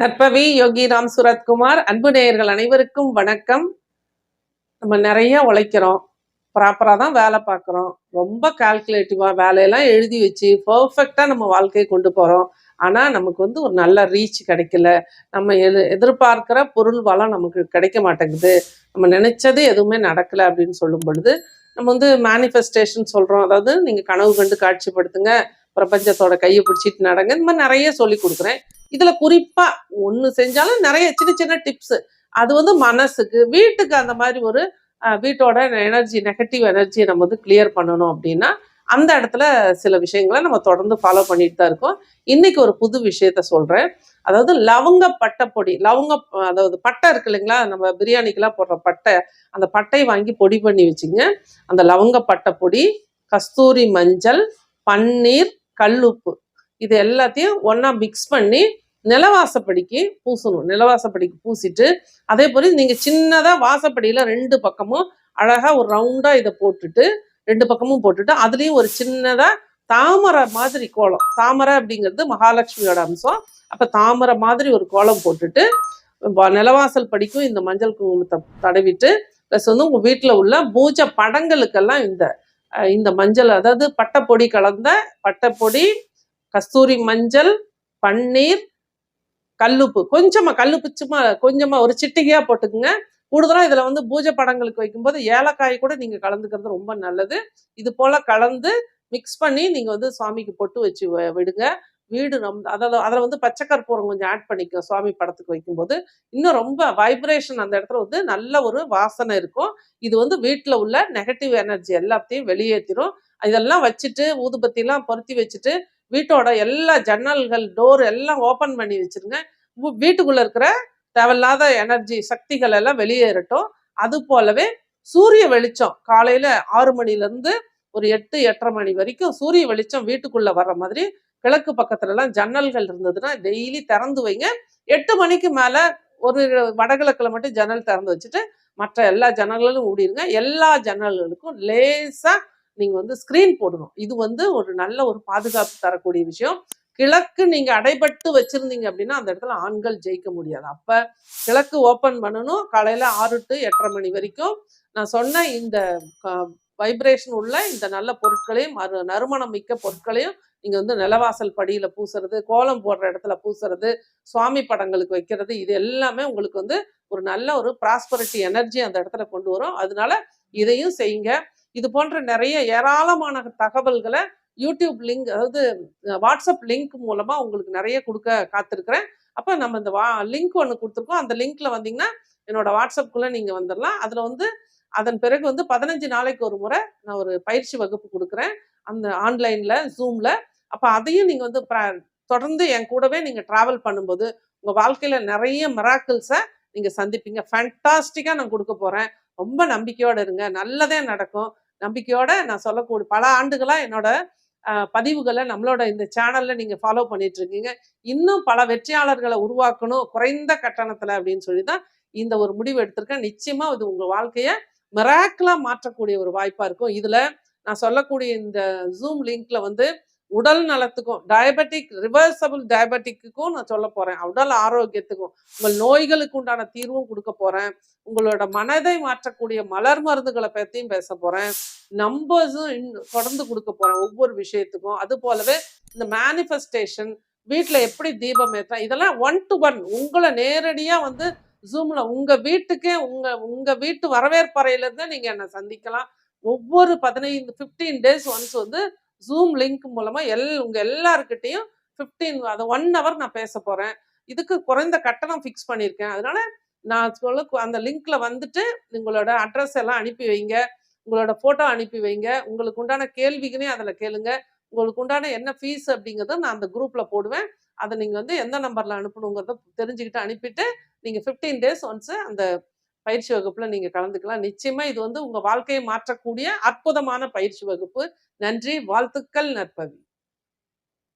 நற்பவி யோகி ராம் சுரத்குமார் அன்பு நேயர்கள் அனைவருக்கும் வணக்கம். நம்ம நிறைய உழைக்கிறோம். ப்ராப்பராக தான் வேலை பார்க்குறோம். ரொம்ப கால்குலேட்டிவாக வேலையெல்லாம் எழுதி வச்சு பர்ஃபெக்டாக நம்ம வாழ்க்கையை கொண்டு போகிறோம் ஆனால் நமக்கு வந்து ஒரு நல்ல ரீச் கிடைக்கல. நம்ம எது எதிர்பார்க்கிற பொருள் வளம் நமக்கு கிடைக்க மாட்டேங்குது. நம்ம நினச்சது எதுவுமே நடக்கலை அப்படின்னு சொல்லும் பொழுது நம்ம வந்து மேனிஃபெஸ்டேஷன் சொல்கிறோம் அதாவது நீங்கள் கனவு கண்டு காட்சிப்படுத்துங்க. பிரபஞ்சத்தோட கையை பிடிச்சிட்டு நடங்க. இந்த மாதிரி நிறைய சொல்லி கொடுக்குறேன். இதுல குறிப்பா ஒண்ணு செஞ்சாலும் நிறைய சின்ன சின்ன டிப்ஸ் அது வந்து மனசுக்கு வீட்டுக்கு அந்த மாதிரி ஒரு வீட்டோட எனர்ஜி நெகட்டிவ் எனர்ஜியை நம்ம வந்து கிளியர் பண்ணணும் அப்படின்னா அந்த இடத்துல சில விஷயங்களை நம்ம தொடர்ந்து ஃபாலோ பண்ணிட்டு தான் இருக்கோம். இன்னைக்கு ஒரு புது விஷயத்த சொல்றேன். அதாவது லவங்க பட்டை பொடி லவங்க அதாவது பட்டை இருக்கு இல்லைங்களா? நம்ம பிரியாணிக்கெல்லாம் போடுற பட்டை அந்த பட்டை வாங்கி பொடி பண்ணி வச்சுங்க. அந்த லவங்க பட்டை பொடி கஸ்தூரி மஞ்சள் பன்னீர் கல்லுப்பு. இது எல்லாத்தையும் ஒன்றா மிக்ஸ் பண்ணி நிலவாசப்படிக்கு பூசணும். நிலவாசப்படிக்கு பூசிட்டு அதே போல நீங்கள் சின்னதாக வாசப்படியில் ரெண்டு பக்கமும் அழகாக ஒரு ரவுண்டாக இதை போட்டுட்டு ரெண்டு பக்கமும் போட்டுட்டு அதுலேயும் ஒரு சின்னதாக தாமரை மாதிரி கோலம். தாமரை அப்படிங்கிறது மகாலட்சுமியோட அம்சம். அப்போ தாமரை மாதிரி ஒரு கோலம் போட்டுட்டு நிலவாசல் படிக்கும் இந்த மஞ்சள் குங்குமத்தை தடவிட்டு ப்ளஸ் வந்து உங்கள் வீட்டில் உள்ள பூஜை படங்களுக்கெல்லாம் இந்த இந்த மஞ்சள் அதாவது பட்டைப்பொடி கலந்த பட்டைப்பொடி கஸ்தூரி மஞ்சள் பன்னீர் கல்லுப்பு. கொஞ்சமாக கல்லுப்பு சும்மா கொஞ்சமாக ஒரு சிட்டிகையாக போட்டுக்குங்க. கூடுதலாக இதில் வந்து பூஜை படங்களுக்கு வைக்கும்போது ஏலக்காய் கூட நீங்கள் கலந்துக்கிறது ரொம்ப நல்லது. இது போல் கலந்து மிக்ஸ் பண்ணி நீங்கள் வந்து சுவாமிக்கு பொட்டு வச்சு விடுங்க. வீடு ரொம்ப அதாவது அதில் வந்து பச்சை கற்பூரம் கொஞ்சம் ஆட் பண்ணிக்கோ சுவாமி படத்துக்கு வைக்கும்போது. இன்னும் ரொம்ப வைப்ரேஷன் அந்த இடத்துல வந்து நல்ல ஒரு வாசனை இருக்கும். இது வந்து வீட்டில் உள்ள நெகட்டிவ் எனர்ஜி எல்லாத்தையும் வெளியேற்றிடும் இதெல்லாம் வச்சுட்டு ஊதுபத்திலாம் பொருத்தி வச்சுட்டு வீட்டோட எல்லா ஜன்னல்கள் டோர் எல்லாம் ஓப்பன் பண்ணி வச்சிருங்க. வீட்டுக்குள்ளே இருக்கிற தேவையில்லாத எனர்ஜி சக்திகள் எல்லாம் வெளியேறட்டும் அது போலவே சூரிய வெளிச்சம் காலையில் ஆறு மணிலேருந்து ஒரு எட்டு எட்டரை மணி வரைக்கும் சூரிய வெளிச்சம் வீட்டுக்குள்ளே வர்ற மாதிரி கிழக்கு பக்கத்துலலாம் ஜன்னல்கள் இருந்ததுன்னா டெய்லி திறந்து வைங்க. எட்டு மணிக்கு மேலே ஒரு வடகிழக்கில் மட்டும் ஜன்னல் திறந்து வச்சுட்டு மற்ற எல்லா ஜன்னல்களும் மூடிடுங்க. எல்லா ஜன்னல்களுக்கும் லேசாக நீங்க வந்து ஸ்கிரீன் போடணும். இது வந்து ஒரு நல்ல ஒரு பாதுகாப்பு தரக்கூடிய விஷயம். கிழக்கு நீங்க அடைபட்டு வச்சிருந்தீங்க அப்படின்னா அந்த இடத்துல ஆண்கள் ஜெயிக்க முடியாது. அப்ப கிழக்கு ஓபன் பண்ணணும். காலையில ஆறு டு எட்டரை மணி வரைக்கும் நான் சொன்ன இந்த வைப்ரேஷன் உள்ள இந்த நல்ல பொருட்களையும் மறு நறுமணம் மிக்க பொருட்களையும் நீங்க வந்து நிலவாசல் படியில பூசுறது கோலம் போடுற இடத்துல பூசுறது சுவாமி படங்களுக்கு வைக்கிறது இது எல்லாமே உங்களுக்கு வந்து ஒரு நல்ல ஒரு ப்ராஸ்பரிட்டி எனர்ஜி அந்த இடத்துல கொண்டு வரும். அதனால இதையும் செய்யுங்க. இது போன்ற நிறைய ஏராளமான தகவல்களை யூடியூப் லிங்க் அதாவது வாட்ஸ்அப் லிங்க் மூலமாக உங்களுக்கு நிறைய கொடுக்க காத்திருக்கிறேன். அப்போ நம்ம இந்த வா லிங்க் ஒன்று கொடுத்துருக்கோம். அந்த லிங்க்ல வந்தீங்கன்னா என்னோட வாட்ஸ்அப்புக்குள்ளே நீங்கள் வந்துடலாம் அதில் வந்து அதன் பிறகு வந்து பதினஞ்சு நாளைக்கு ஒரு முறை நான் ஒரு பயிற்சி வகுப்பு கொடுக்குறேன். அந்த ஆன்லைனில் ஜூமில் அப்போ அதையும் நீங்கள் வந்து தொடர்ந்து என் கூடவே நீங்கள் ட்ராவல் பண்ணும்போது உங்கள் வாழ்க்கையில் நிறைய மிராக்கிள்ஸை நீங்கள் சந்திப்பீங்க. ஃபேண்டாஸ்டிக்காக நான் கொடுக்க போகிறேன் ரொம்ப நம்பிக்கையோடு இருங்க. நல்லதே நடக்கும். நம்பிக்கையோட நான் சொல்லக்கூடிய பல ஆண்டுகளாக என்னோட பதிவுகளை நம்மளோட இந்த சேனல்ல நீங்க ஃபாலோ பண்ணிட்டு இருக்கீங்க இன்னும் பல வெற்றியாளர்களை உருவாக்கணும் குறைந்த கட்டணத்துல அப்படின்னு சொல்லி தான் இந்த ஒரு முடிவு எடுத்திருக்கேன். நிச்சயமா இது உங்க வாழ்க்கைய மிராக்கிளா மாற்றக்கூடிய ஒரு வாய்ப்பா இருக்கும். இதுல நான் சொல்லக்கூடிய இந்த ஜூம் லிங்க்ல வந்து உடல் நலத்துக்கும் டயபெட்டிக் ரிவர்சபிள் டயபெட்டிக்குக்கும் நான் சொல்ல போறேன். உடல் ஆரோக்கியத்துக்கும் உங்கள் நோய்களுக்கு உண்டான தீர்வும் கொடுக்க போறேன். உங்களோட மனதை மாற்றக்கூடிய மலர் மருந்துகளை பற்றியும் பேச போறேன். நம்பர்ஸும் தொடர்ந்து கொடுக்க போறேன் ஒவ்வொரு விஷயத்துக்கும். அது போலவே இந்த மேனிஃபெஸ்டேஷன் வீட்டில் எப்படி தீபம் ஏற்றலாம் இதெல்லாம் ஒன் டு ஒன் உங்களை நேரடியாக வந்து ஜூம்ல உங்க வீட்டுக்கே உங்க உங்க வீட்டு வரவேற்பறையிலேருந்து நீங்கள் நீங்க என்னை சந்திக்கலாம். ஒவ்வொரு பதினைந்து ஃபிஃப்டீன் டேஸ் ஒன்ஸ் வந்து ஜூம் லிங்க் மூலமாக எல் உங்கள் எல்லாருக்கிட்டேயும் ஃபிஃப்டீன் அதை ஒன் ஹவர் நான் பேச போகிறேன் இதுக்கு குறைந்த கட்டணம் ஃபிக்ஸ் பண்ணியிருக்கேன். அதனால நான் சொல்ல அந்த லிங்க்ல வந்துட்டு உங்களோட அட்ரஸ் எல்லாம் அனுப்பி வைங்க. உங்களோட போட்டோ அனுப்பி வைங்க. உங்களுக்கு உண்டான கேள்விக்குனே அதில் கேளுங்க. உங்களுக்கு உண்டான என்ன ஃபீஸ் அப்படிங்கிறத நான் அந்த குரூப்ல போடுவேன். அதை நீங்கள் வந்து எந்த நம்பர்ல அனுப்பணுங்கிறத தெரிஞ்சுக்கிட்டு அனுப்பிட்டு நீங்கள் ஃபிஃப்டீன் டேஸ் ஒன்ஸ் அந்த பயிற்சி வகுப்புல நீங்க கலந்துக்கலாம். நிச்சயமா இது வந்து உங்க வாழ்க்கையை மாற்றக்கூடிய அற்புதமான பயிற்சி வகுப்பு. நன்றி. வாழ்த்துக்கள் நற்பவி.